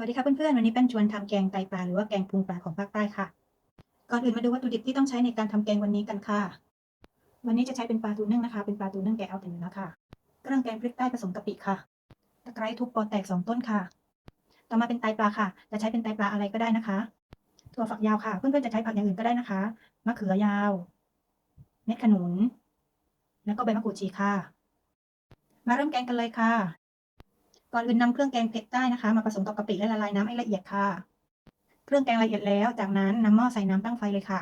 วัสดีค่ะเพื่อนๆ วันนี้แป้นชวนทำแกงไตปลาหรือว่าแกงพุงปลาของภาคใต้ค่ะ ก่อนอื่นมาดูวัตถุดิบที่ต้องใช้ในการทำแกงวันนี้กันค่ะ วันนี้จะใช้เป็นปลาตูนึ่งนะคะ เป็นปลาตูนึ่งแกะเอาแต่เนื้อค่ะ เครื่องแกงพริกใต้ผสมกะปิค่ะ ตะไคร้ทุบปอแตกสองต้นค่ะ ต่อมาเป็นไตปลาค่ะ จะใช้เป็นไตปลาอะไรก็ได้นะคะ ถั่วฝักยาวค่ะ เพื่อนๆ จะใช้ผักอย่างอื่นก็ได้นะคะ มะเขือยาว เม็ดขนุน แล้วก็ใบมะกรูดฉีค่ะ มาเริ่มแกงกันเลยค่ะ ก่อนอื่นนำเครื่องแกงเผ็ดใต้นะคะ มาผสมกับกะปิและละลายน้ำให้ละเอียดค่ะ เครื่องแกงละเอียดแล้ว จากนั้นนำหม้อใส่น้ำตั้งไฟเลยค่ะ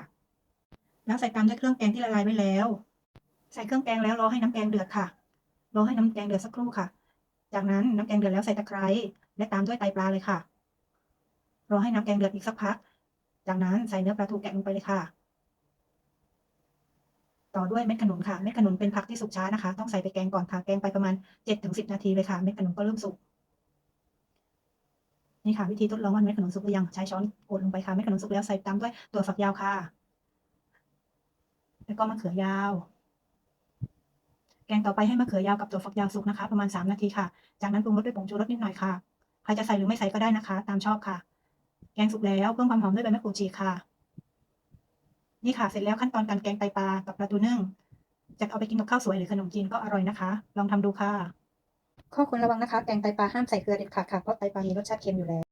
แล้วใส่ตามด้วยเครื่องแกงที่ละลายไว้แล้ว ใส่เครื่องแกงแล้วรอให้น้ำแกงเดือดค่ะ รอให้น้ำแกงเดือดสักครู่ค่ะ จากนั้นน้ำแกงเดือดแล้วใส่ตะไคร้และตามด้วยไตปลาเลยค่ะ รอให้น้ำแกงเดือดอีกสักพัก จากนั้นใส่เนื้อปลาทูแกะลงไปเลยค่ะ ต่อด้วยเม็ดขนุนค่ะ เม็ดขนุนเป็นผักที่สุกช้านะคะ ต้องใส่ไปแกงก่อนค่ะ แกงไปประมาณเจ็ดถึงสิบนาทีเลยค่ะ เม็ดขนุนก็เริ่มสุก นี่ค่ะ วิธีทดลองว่าเม็ดขนุนสุกหรือยัง ใช้ช้อนกดลงไปค่ะ เม็ดขนุนสุกแล้วใส่ตามด้วยตัวฝักยาวค่ะ แล้วก็มะเขือยาว แกงต่อไปให้มะเขือยาวกับตัวฝักยาวสุกนะคะ ประมาณสามนาทีค่ะ จากนั้นปรุงรสด้วยผงชูรสนิดหน่อยค่ะ ใครจะใส่หรือไม่ใส่ก็ได้นะคะ ตามชอบค่ะ แกงสุกแล้วเพิ่มความหอมด้วยใบมะกรูดฉีค่ะ นี่ค่ะเสร็จแล้วขั้นตอนการแกงไตปลากับปลาทูนึ่งจะเอาไปกินกับข้าวสวยหรือขนมจีนก็อร่อยนะคะ ลองทำดูค่ะ ข้อควรระวังนะคะ แกงไตปลาห้ามใส่เกลือเด็ดขาดค่ะเพราะไตปลามีรสชาติเค็มอยู่แล้ว